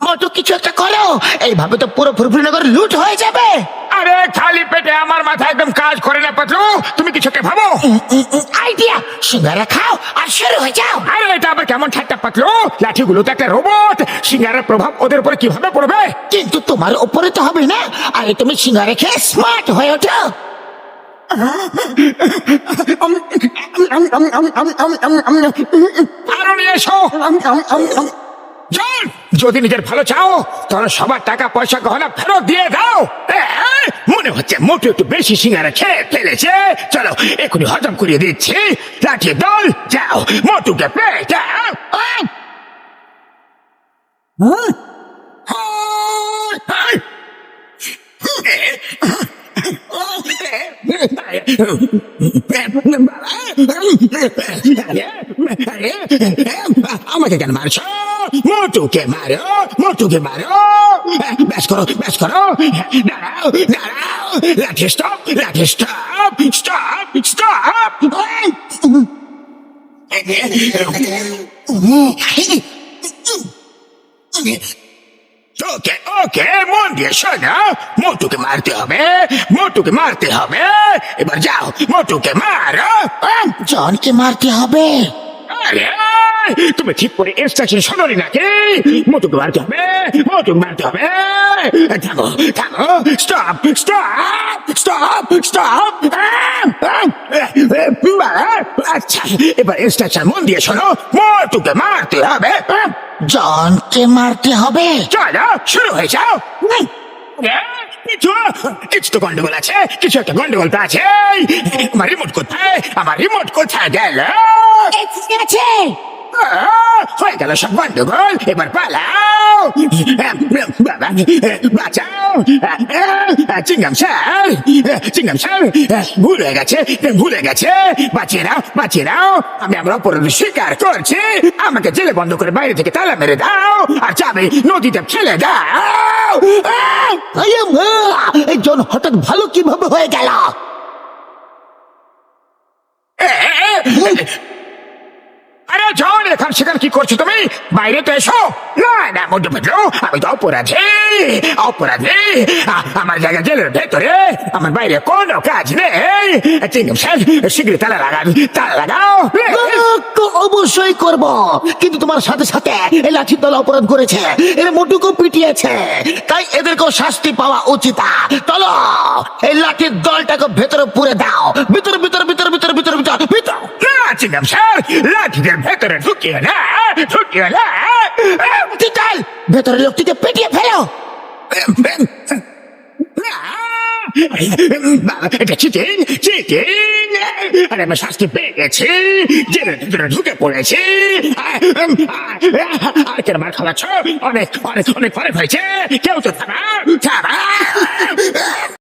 মতো কিছু একটা করো। এইভাবে তো পুরো ফুরফুরি নগর লুট হয়ে যাবে। আরে খালি পেটে আমার মাথা একদম কাজ করে না পাতলু তুমি কিছু একটা ভাবো? আইডিয়া সিঙ্গারা খাও আর শুরু হয়ে যাও। আরে এটা আবার কেমন ঠাট্টা পাতলু লাঠিগুলো তো একটা রোবট সিঙ্গারের প্রভাব ওদের উপরে কীভাবে পড়বে? কিন্তু তোমার উপরে তো হবে না আরে তুমি সিঙ্গারা খেয়ে স্মার্ট হয়ে ওঠো। আরও নিয়ে এসো। যদি নিজের ভালো চাও তাহলে সবার টাকা পয়সা গহনা ফেরত দিয়ে দাও। হচ্ছে মোটু একটু বেশি সিঙ্গারা খেয়ে ফেলেছে। চলো এখনই হজম করিয়ে দিচ্ছি। লাঠি দল, যাও। মোটুকে পেয়ে যাও আমাকে কেন মারছো? মোটুকে মারো মোটুকে মারো। ব্যাস করো ব্যাস করো। দাঁড়াও দাঁড়াও। লাঠি স্টপ লাঠি stop. Stop stop. Okay okay মন দিয়ে শোনো মোটুকে মারতে হবে মোটুকে মারতে হবে। এবার যাও মোটুকে মারো। জনকে মারতে হবে। আরে তুমি ঠিক করে স্টেশন শোনি নাকি? মোটুকে মারতে হবে মোটুকে মারতে হবে। থামো থামো স্টপ স্টপ স্টপ স্টপ আচ্ছা এবার স্টেশন মন দিয়ে শোনো মোটুকে মারতে হবে। জনকে মারতে হবে? চলো শুরু হয়ে যাও। কিছু তো গন্ডগোল আছে কিছু একটা গন্ডগোল তো আছে আমার রিমোট কোথায়? আমার রিমোট কোথায় গেল? আছে। হয়ে গেল সব গন্ডগোল এবার পালাও। বাবা বাঁচাও। চিংগাম স্যার চিংগাম স্যার ভুল হয়ে গেছে ভুল হয়ে গেছে। বাঁচিয়ে নাও বাঁচিয়ে নাও। আমি আমার অপরাধ স্বীকার করছি। আমাকে জেলে বন্ধ করে বাইরে থেকে তালা মেরে দাও আর চাবি নদীতে ফেলে দাও। আহ! আরে মা, এই জন হঠাৎ ভালো কীভাবে হয়ে গেল? কি করছ তুমি? বাইরে তো এসো। না আমি তো অপরাধী অপরাধী। আমার জায়গা জেলের ভেতরে, আমার বাইরে কোনো কাজ নেই। চিংম স্যার শীঘ্রই তালা লাগান, তালা লাগাও। অবশ্যই করব। কিন্তু তোমার সাথে সাথে এই দল অপরাধ করেছে, এর মোটুকু পিটিয়েছে। তাই এদেরকেও শাস্তি পাওয়া উচিত। চলো এই লাঠির দলটাকে ভেতরে পুরে দাও। ভিতরে ভিতরে ভিতরে, ভিতর স্যার। লাঠিদের ভেতরে ঢুকিয়ে না ঢুকিয়ে না। চল? ভেতরে লোকটিকে পিটিয়ে ফেলো। এটা চিটিং চিটিং। আরে আমি শাস্তি পেয়ে গেছি। জেলের ভিতরে ঢুকে পড়েছি। আর কেন মার খাওয়াচ্ছ? অনেক অনেক অনেক পরে হয়েছে কেউ তো থামা থামা।